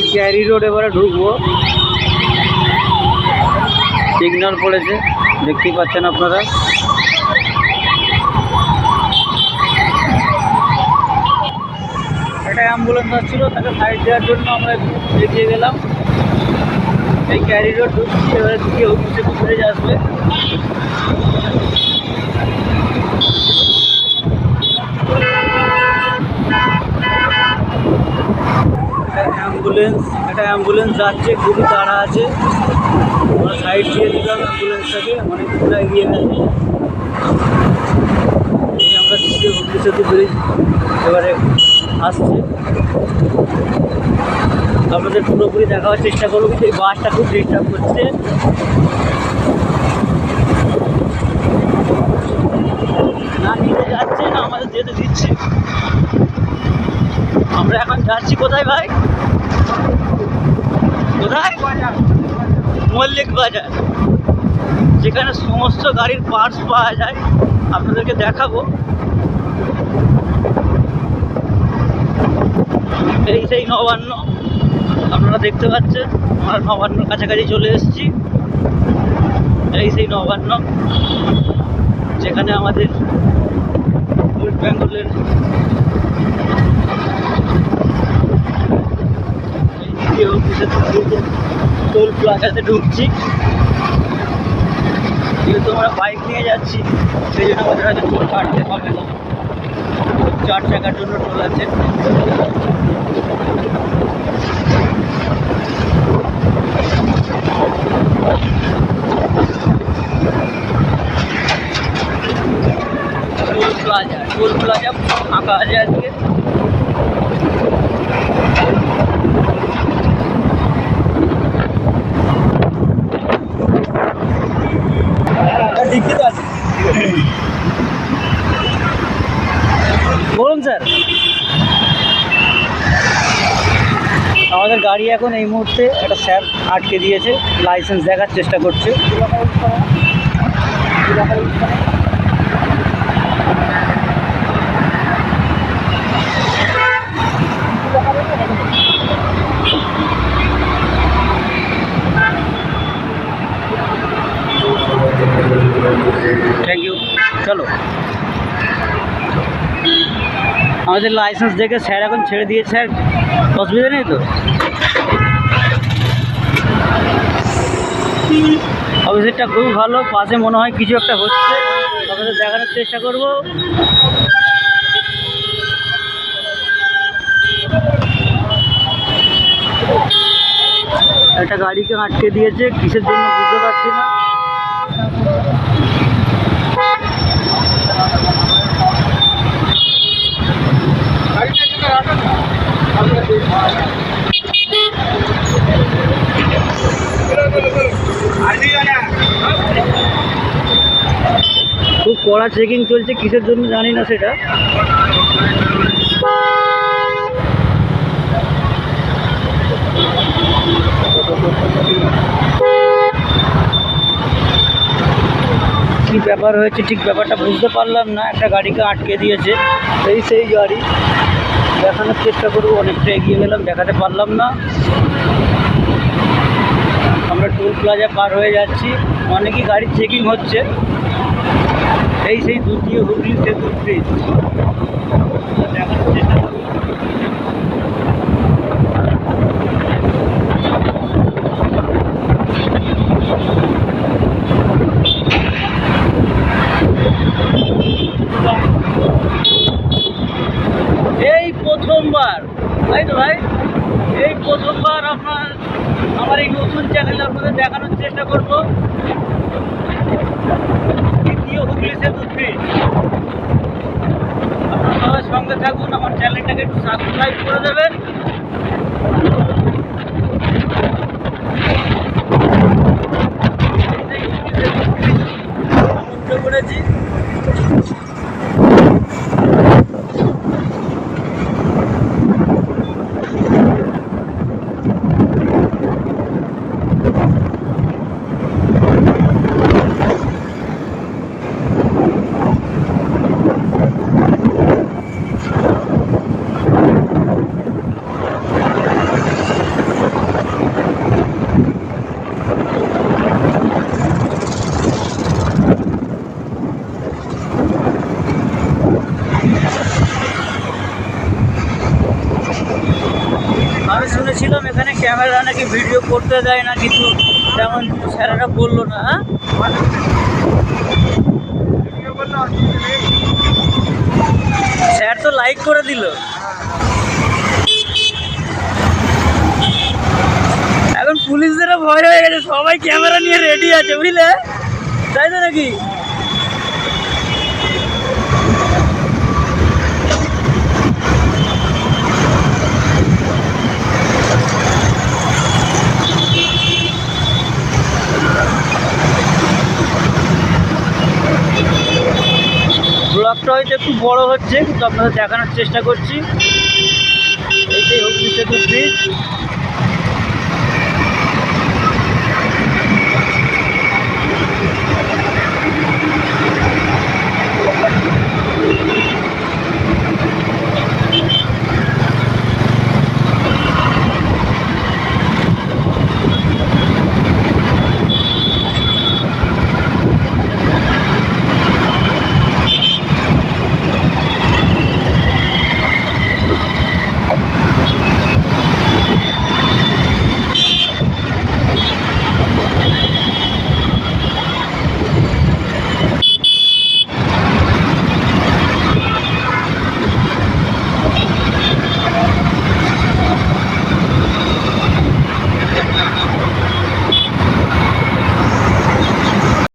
এই carry road এবারে ঢুকবো। সিগন্যাল পড়েছে দেখতে পাচ্ছেন আপনারা। একটা অ্যাম্বুলেন্স আসছিল, তাকে সাইড দেওয়ার জন্য আমরা একটু এগিয়ে গেলাম। এই ক্যারি রোড ঢুকছি, এবারে দিকে অফিসে ফুটেজ আসবে একটা অ্যাম্বুলেন্স একটা অ্যাম্বুলেন্স যাচ্ছে, খুবই তাড়া আছে। আমরা সাইড দিয়ে দিলাম অ্যাম্বুলেন্সটাকে অনেক দূরে এগিয়ে গেছে। আমরা দ্বিতীয় হুগলি সেতু এবারে আসছে। আপনাদের পুরোপুরি দেখার চেষ্টা করব, কিন্তু এই বাসটা খুব ডিস্টার্ব করছে। না, নিতে যাচ্ছে না, আমাদের যেতে দিচ্ছে। আমরা এখন যাচ্ছি কোথায় ভাই কোথায় মল্লিক বাজার, যেখানে সমস্ত গাড়ির পার্টস পাওয়া যায়। আপনাদেরকে দেখাবো। এই সেই নবান্ন, আপনারা দেখতে পাচ্ছেন, আমরা নবান্নর কাছাকাছি চলে এসেছি। এই সেই নবান্ন, যেখানে আমাদের ওয়েস্ট বেঙ্গলের এই দ্বিতীয় অফিসে টোল প্লাজাতে ঢুকছি। যেহেতু আমরা বাইক নিয়ে যাচ্ছি, সেই জন্য আমাদের হয়তো টোল কাটতে হবে। না চার চাকার জন্য টোল আছে। টোল প্লাজা টোল প্লাজা ফাঁকা আছে। আজকে বলুন স্যার আমাদের গাড়ি এখন এই মুহূর্তে একটা স্যার আটকে দিয়েছে লাইসেন্স দেখার চেষ্টা করছে। থ্যাংক ইউ চলো। আমাদের লাইসেন্স দেখে স্যার এখন ছেড়ে দিয়েছে, স্যার। অসুবিধা নেই তো? অফিসেরটা খুবই ভালো। পাশে মনে হয় কিছু একটা হচ্ছে। আপনাদের দেখানোর চেষ্টা করব। একটা গাড়িকে আটকে দিয়েছে। কিসের জন্য বুঝতে পারছি না। খুব কড়া চেকিং চলছে, কিসের জন্য জানি না সেটা। কি ব্যাপার হয়েছে, ঠিক ব্যাপারটা বুঝতে পারলাম না। একটা গাড়িকে আটকে দিয়েছে। এই সেই গাড়ি। দেখানোর চেষ্টা করব, অনেকটা এগিয়ে গেলাম, দেখাতে পারলাম না। টোল প্লাজা পার হয়ে যাচ্ছি। অনেকই গাড়ির চেকিং হচ্ছে। এই সেই দ্বিতীয় হুগলি সেতু ব্রিজ দেখানোর চেষ্টা করব। এই প্রথমবার তাই তো ভাই এই প্রথমবার আপনার আমার এই নতুন চ্যানেলে আপনাদের দেখানোর চেষ্টা করব। দ্বিতীয় হুগলি সেতু ব্রিজ আপনারা সবাই সঙ্গে থাকুন, আমার চ্যানেলটাকে একটু সাবস্ক্রাইব করে দেবেন। শুনেছিলাম এখানে ক্যামেরা নাকি ভিডিও করতে দেয় না কিছু। তেমন স্যারেরা বলল না হ্যাঁ? স্যার তো লাইক করে দিল। এখন পুলিশদেরও ভয় হয়ে গেছে, সবাই ক্যামেরা নিয়ে রেডি আছে, বুঝলে? তাই তো নাকি? হয়তো একটু বড় হচ্ছে কিন্তু আপনাদের দেখানোর চেষ্টা করছি। এই যে হুগলি সেতু ব্রিজ